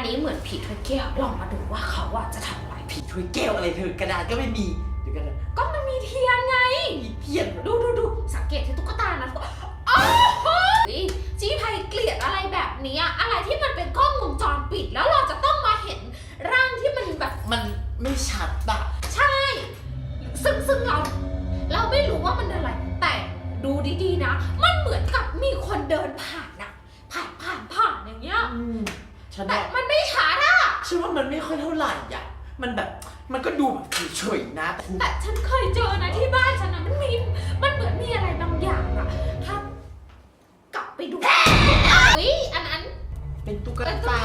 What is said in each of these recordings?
นนี้เหมือนผีถ้วยแก้วลองมาดูว่าเขาอะจะทำอะไรผีถ้วยแก้วอะไรเธอกระดาษก็ไม่มีเดี๋ยวกันนะก็มันมีเทียนไง มีเทียนดูดูดูสังเกตที่ตุ๊กตานะโอ้โหจีไพเกลียดอะไรแบบนี้อะอะไรที่มันเป็นกล้องวงจรปิดแล้วเราจะต้องมาเห็นร่างที่มันแบบมันไม่ชัดอะใช่ ซึ่งซึ่งเรา เราไม่รู้ว่ามันอะไร แต่ดูดีๆนะ มันเหมือนกับมีคนเดินผ่านนะผ่านผ่านผ่านอย่างเงี้ยอืม ฉันแต่ว่ามันไม่ชัดอะฉันว่ามันไม่ค่อยเท่าไหร่อะมันแบบมันก็ดูแบบเฉยๆนะแต่แต่ฉันเคยเจอนะที่บ้านฉันนะมันมี มันเหมือนมีอะไรบางอย่างอะถ้ากลับไปดูเฮ้ยอันนั้นเป็นตุ๊กเป็นตาตุ๊กตา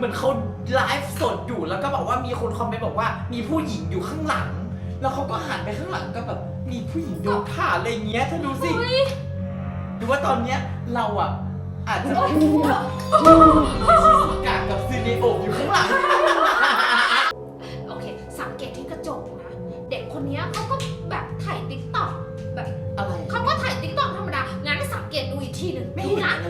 เหมือนเขาไลฟ์สดอยู่แล้วก็บอกว่ามีคนคอมเมนต์บอกว่ามีผู้หญิงอยู่ข้างหลัง แล้วเขาก็หันไปข้างหลังก็แบบมีผู้หญิงโยนผ่านอะไรเงี้ยเธอดูสิเฮ้ยหรือว่าตอนเนี้ยเราอะอาจจะโอ้มีโหกากับซีเนโอบอยู่ข้างหลัง โอเค สังเกตที่กระจกนะ เด็กคนเนี้ยเขาก็แบบถ่ายติ๊กต็อกแบบอะไรเขาก็ถ่ายติ๊กต็อกธรรมดา งั้นสังเกตดูอีกทีหนึ่งไม่ดูเห็นนะ อะไร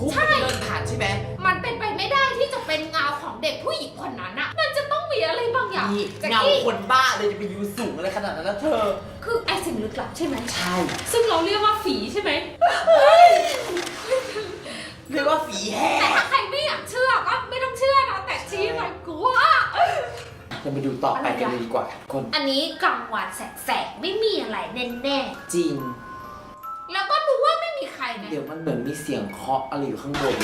คุ่มตะคุ่มเดินผ่านใช่ไหมมันเป็นไปไม่ได้ที่จะเป็นเงาของเด็กผู้หญิงคนนั้นอะมันจะต้องมีอะไรบางอย่างนี่แจ็คเงากี้คนบ้าเลยจะไปยูสูงอะไรขนาดนั้นนะเธอ คือไอ้สิ่งลึกลับใช่ไหม ใช่ ซึ่งเราเรียกว่าฝีใช่ไหม เรียกว่าฝีแห่แต่ถ้าใครไม่อยากเชื่อก็ไม่ต้องเชื่อนะ แต่ชี้ไปกลัวเรามาดูต่อไปกันเลยดีกว่าคนอันนี้กลางวันแสกๆ ไม่มีอะไรแน่จริง ๆ แล้วก็รู้ว่า ไม่มีใครนะเดี๋ยวมันเหมือนมีเสียงเคาะอะไรอยู่ข้างบน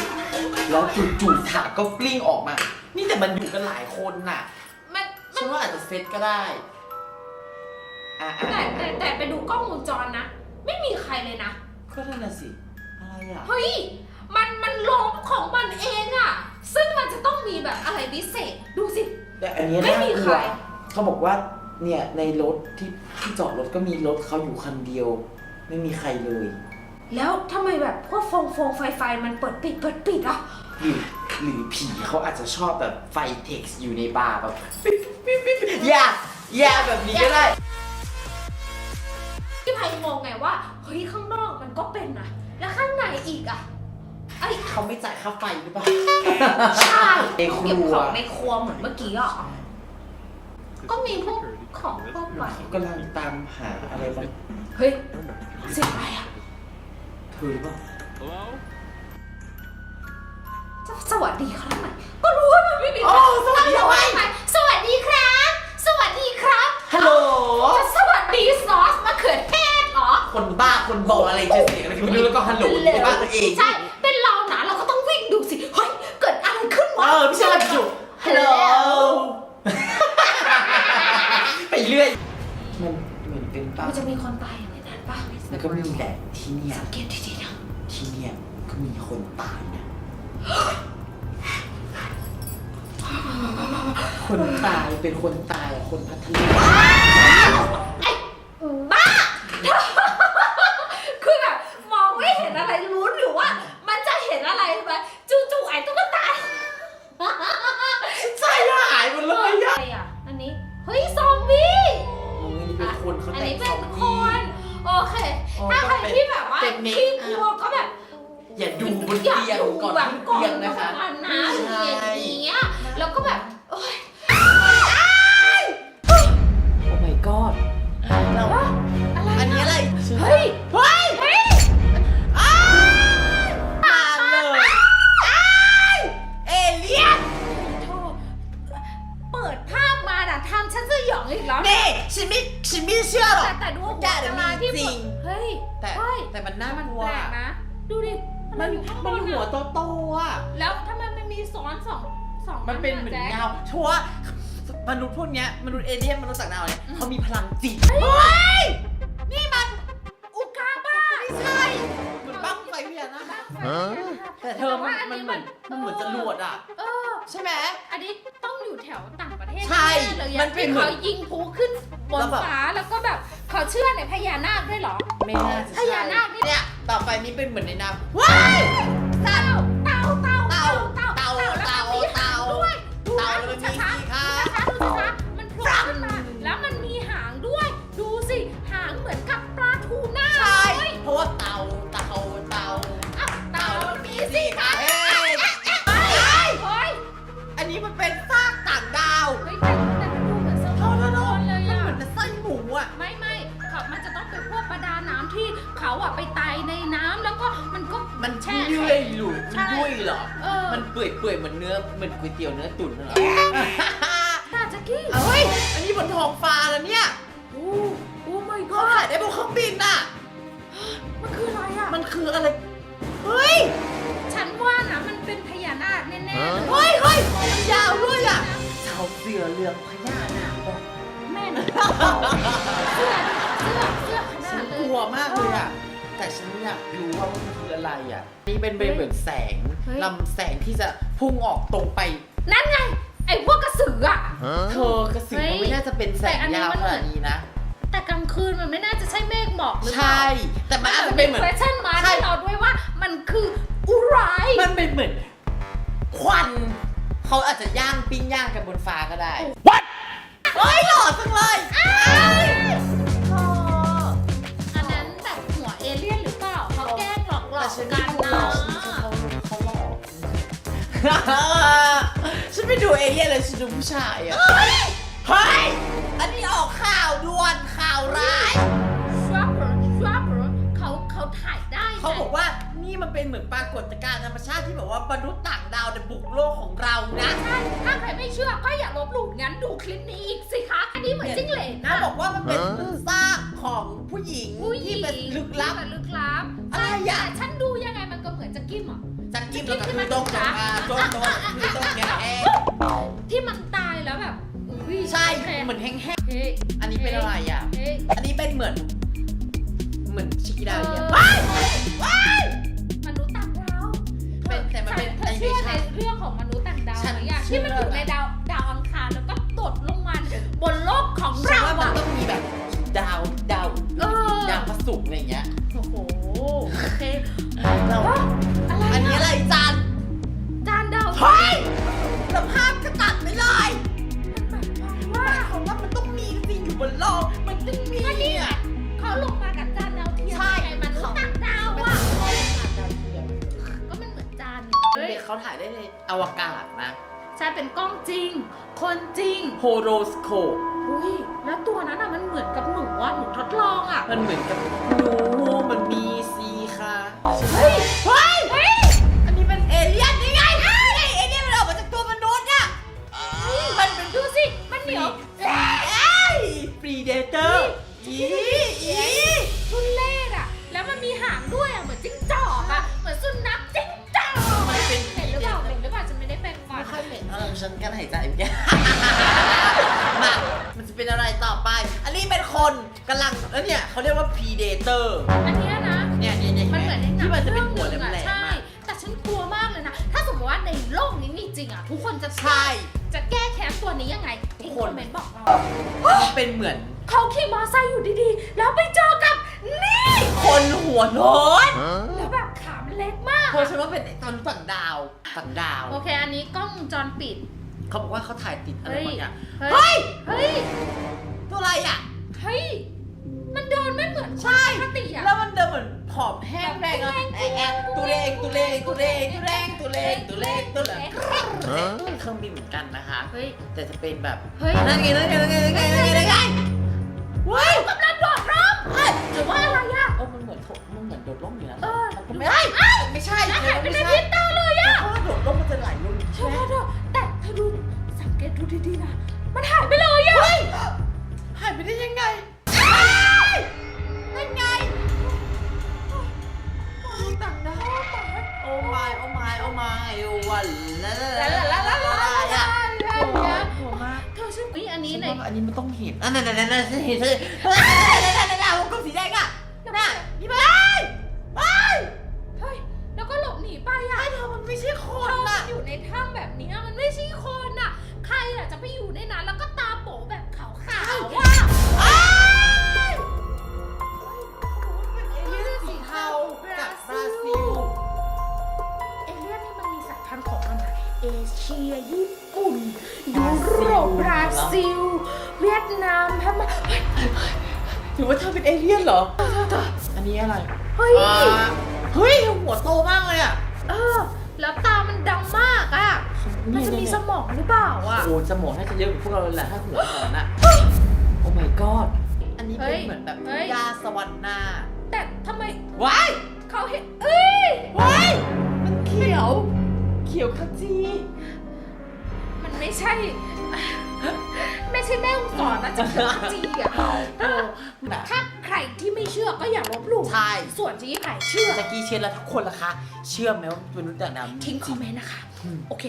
แล้วจู่ๆถาดก็กลิ้งออกมา นี่แต่มันอยู่กันหลายคนน่ะ มันฉันว่าอาจจะเซตก็ได้ อะอะแต่แต่แต่ไปดูกล้องวงจรนะ ไม่มีใครเลยนะ ก็นั่นน่ะสิ อะไรอะ เฮ้ย มันมันล้มของมันเองอะซึ่งมันจะต้องมีแบบอะไรพิเศษ ดูสิ แต่อันนี้ไม่น่ามีกลัใคร วเขาบอกว่า เนี่ยในรถที่ที่จอดรถก็มีรถเขาอยู่คันเดียว ไม่มีใครเลย แล้วทำไมแบบพวกฟงฟงไฟไฟมันเปิดปิดเปิดปิดอะหรือหรือผีเขาอาจจะชอบแบบไฟเท็กซ์อยู่ในบาร์แบบปิ๊บปิ๊บปิ๊บปิ๊บอย่าอย่าแบบนี้ก็ได้ พี่ไพงงไงว่าเฮ้ยข้างนอกมันก็เป็นนะแล้วข้างในอีกอะไอ้เขาไม่จ่ายค่าไฟหรือเปล่า ใช่ในครัว เก็บของในครัวเหมือนเมื่อกี้อะก็มีพวกของทั่วไปกำลังตามหาอะไรบางเฮ้ยเสียงอะไรอะ เธอหรือเปล่า Hello? จะสวัสดีเขาทำไมก็รู้ว่ามันไม่มีโอ้สวัสดีทำทำไมไมสวัสดีครับ สวัสดีครับฮัลโหล จะสวัสดีซอสมะเขือเทศเหรอ คนบ้าคนบออะไรจะเสียงอะไรกันไม่รู้แล้วก็ฮัลโหลในบ้านตัวเอง ใช่ เป็นเรานะเราก็ต้องวิ่งดูสิ เฮ้ย เกิดอะไรขึ้นเอวะอไม่ใช่อะไรอยู่ฮัลโหล ก็มีแหละที่เนี่ยสังเกตดีๆนะที่เนี่ยก็มีคนตายนะคนตายเป็นคนตายอะคนพัทลุงบ้า คือแบบมองไม่เห็นอะไรรู้หรือว่า มันจะเห็นอะไรไหมจู่ๆไอ้ตุ๊กตาใจหายหมดเลยอะอะไรอะ อันนี้ เฮ้ย ซอมบี้โอ้ยนี่เป็นคนเขาอันแต่นี้งเป็ซอนมคบี้น โอเค โอ้ถ้าใครก็เป็นที่แบบว่าเป็นเมคที่อัพกลัวก็แบบอย่าดูบนอยากเตียงดูก่อนแบบขึ้นก่อนเตียงนะคะนอนนะใช่ อย่างเงี้ยแล้วก็แบบโอ๊ย โอ้ my god เราอะไรอันนี้อะอะไร เฮ้ย มันเป็นเหมือนเงาชัวร์มนุษย์พวกเนี้ยมนุษย์เอเลี่ยนมนุษย์ต่างดาวเนี่ยเขามีพลังจิตเฮ้ยนี่มันอุกาบาตไม่ใช่เหมือนบ้างไฟพญานะแต่เธอมันมันเหมือนมันเหมือนจรวดอะใช่ไหมอันนี้ต้องอยู่แถวต่างประเทศใช่เลยมันเป็นเขายิงภูขึ้นบนฟ้าแล้วก็แบบเขาเชื่อในพญานาคด้วยเหรอไม่น่าพญานาคเนี่ยต่อไปนี้เป็นเหมือนในน้ำว้า ปื่อยเปื่อยๆเหมือนเนื้อเหมือนก๋วยเตี๋ยวเนื้อตุ๋นเหรอน่าจะกี้เฮ้ย อันนี้บนท้องฟ้าแล้วเนี่ยโอ้โอ้ my เขา god ถ่ายได้บนเครื่องบินน่ะ มันคืออะไรอะมันคืออะไร เฮ้ย ฉันว่านะมันเป็นพญานาคแน่ๆเลยเฮ้ยเฮ้ยมันยาวด้วยอะชาวเสือเรืองพญานาคบอกแม่นเสื้อเสื้อเสื้อขนาฉัดนเลกยลัวมากเลยอะ แต่ฉันอยากรู้ว่ามันคืออะไรอะ นี่เป็นเป็นเหมือนแสงเฮ้ย ลำแสงที่จะพุ่งออกตรงไป นั่นไง ไอ้พวกกระสืออะเธอกระสือมันไม่น่าจะเป็นแสงแต่อันนี้ยาวมันขเหมืนาอนดนี้นะ แต่กลางคืนมันไม่น่าจะใช่เมฆหมอกหรือเปใช่ล่าแต่มันอาจจะเป็นเหมือน question mark ใช่ ให้เราด้วยว่ามันคืออะไรมันเป็นเหมือน ควัน เขาอาจจะย่างปิ้งย่างกันบนฟ้าก็ได้ What เฮ้ยหล่อจังเลยเธ ฉันไปดูเอเลี่ยนเลยฉันดูผู้ชายอะเฮ้ย อันนี้ออกข่าวด่วนข่าวร้ายชวับเหรอชวับเหรอเขาเขาถ่ายได้ไงเขาบอกว่านี่มันเป็นเหมือนปรากฏการณ์ธรรมชาติที่แบบว่ามนุษย์ต่างดาวในยบุกโลกของเรานะ ใช่ถ้าใครไม่เชื่อก็อย่าลบหลู่งั้นดูคลิปนี้อีกสิคะอันนี้เหมือนจิ้งเหลนนะเขาบอกว่ามันเป็นซากของผู้หญิงผู้หญิที่งเป็นลึกลับ ที่เป็นลึกลับอะไรอะ แต่ฉันดูยังไงมันก็เหมือนจะกิ้มอะ จากกิมแล้วก็คือต้องจงมาจงตรงคือต้องแกเองที่มันตายแล้วแบบอุ๊ยใช่แข็งเหมือนแห้งเฮ้ยๆอันนี้เป็นอะไรอะ เฮ้ยอันนี้เป็นเหมือน เหมือนชิกิดาเนี่ยเออว้ายว้าย มนุษย์ต่างดาวเป็นแต่มันเป็นเธอเชื่อใน animation เรื่องของมนุษย์ต่างดาวฉันไหมอะเชื่ที่อ มันอยู่ในดาวดาวอังคารแล้วก็ตดลงมาบนโลกของฉันเราว่ามันอะต้องมีแบบดาวดาวเออดาวพระศุกร์อะไรอย่างเงี้ย โอ้โห เฮ้ยสภาพก็ตัดไปเลยมันหมายความว่าว่าเขาว่ามันต้องมีสิ่งอยู่บนโลก มันต้องมีก็นี่ไงอะเขาลงมากับจานดาวเทียมใช่ไงมนุษย์ต่างดาวเป็นอะดาวเทียมก็มันเหมือนจานเด็กเขาถ่ายได้ในอวกาศนะ ใช่เป็นกล้องจริง คนจริงโฮโรสโคปอุ้ยแล้วตัวนั้นอะมันเหมือนกับหนูอะหนูทดลองอะมันเหมือนกับหนูมันมีสีค่ะ เฮ้ย เฮ้ย คนกำลังแล้วเนี่ยเขาเรียกว่าพรีเดเตอร์อันเนี้ยนะ เนี่ยเนี่ยเนี่ยมันเหมือนในหนังที่มันจะเป็นรื่องหัวแหลนึ่งมอะๆใช่ อะ แต่ฉันกลัวมากเลยนะ ถ้าสมมติว่าในโลกนี้มีจริงอะทุกคนจะใช่ จะแก้แค้นตัวนี้ยังไงทุที่กคคนอมเมนต์บอกเรามันเป็นเหมือน เขาขี่มอไซค์อยู่ดีๆ แล้วไปเจอกับนี่ คนหัวโล้นแล้วแบบขามันเล็กมาก เพราะฉันว่าเป็นตอนต่างดาวต่างดาว โอเค อันนี้กล้องวงจรปิด เขาบอกว่าเขาถ่ายติดอะไรเฮ้ยบางอย่างเฮ้เฮ้ยยเฮ้ย ตัวอะไรอะเฮ้ย มันเดินไม่เหมือนใช่ปกติอะ แล้วมันเดินเหมือนผอมแห้งแรงอะแอะแอะตุเรงตุเรงตุเรงตุเรงตุเรงตุเรงตุเรงเป็นเครื่องบินเหมือนกันนะคะ เฮ้ย แต่จะเป็นแบบเฮ้ย นั่นไงนั่นไงนั่นไงนั่นไงนั่นไงนั่นไงเว้ยกำลังโดดร่มเฮ้ยหรือว่าอะไรอะเออมันเหมือนโถมันเหมือนโดดร่มอยู่นะเออ มันไม่ใช่ไม่ใช่แล้วหายไปไม่ในใช่พริบตาเลยอะเพราะว่าโดดร่มมันจะไหลลงใช่เธไหมอเธอแต่เธอดูสังเกตดูดีๆนะ มันหายไปเลยอะหายไปได้ยังไงนั่นไงต่างดาวโอ้ my โอ้ my โอ้ my โอ้วันละลาลาลาลาลาลาลาโหมากเธอใช่ไหมอันนี้ฉันในว่าอันนี้มันต้องเห็นอันนั้นนั่นนั่นนั่นเห็นเธอามพม่าเฮ้ยหรือว่าเธอเป็นเอเลี่ยนเหรออันนี้อะไรเฮ้ย อ่าเฮ้ยหัวโตมากเลยอะเออ แล้วตามันดำมากอะ มันจะมีสมองหรือเปล่าอะ โอ้สมองน่าจะเยอะกว่าพวกเราเลยแหละถ้าหัวขนาดนั้นอะโอ้ my god อันนี้เฮ้เป็นยเหมือนแบบเฮ้ย ยาสวรรค์นาแต่ทำไมว้ายเขาเห็นเอ้ย ว้ายมันเขียว เขียวขจีมันไม่ใช่ไม่ ใช่แม่องสอนนะจะเขียวขจีอะเออนะถ้าใครที่ไม่เชื่อก็อย่าลบหลู่ใช่ ส่วนที่ใครเชื่อ แจ็กกี้เชื่อแล้วทุกคนล่ะคะ เชื่อไหมว่ามนุษย์ต่างดาวทิ้งคอมเมนต์นะคะอืมโอเค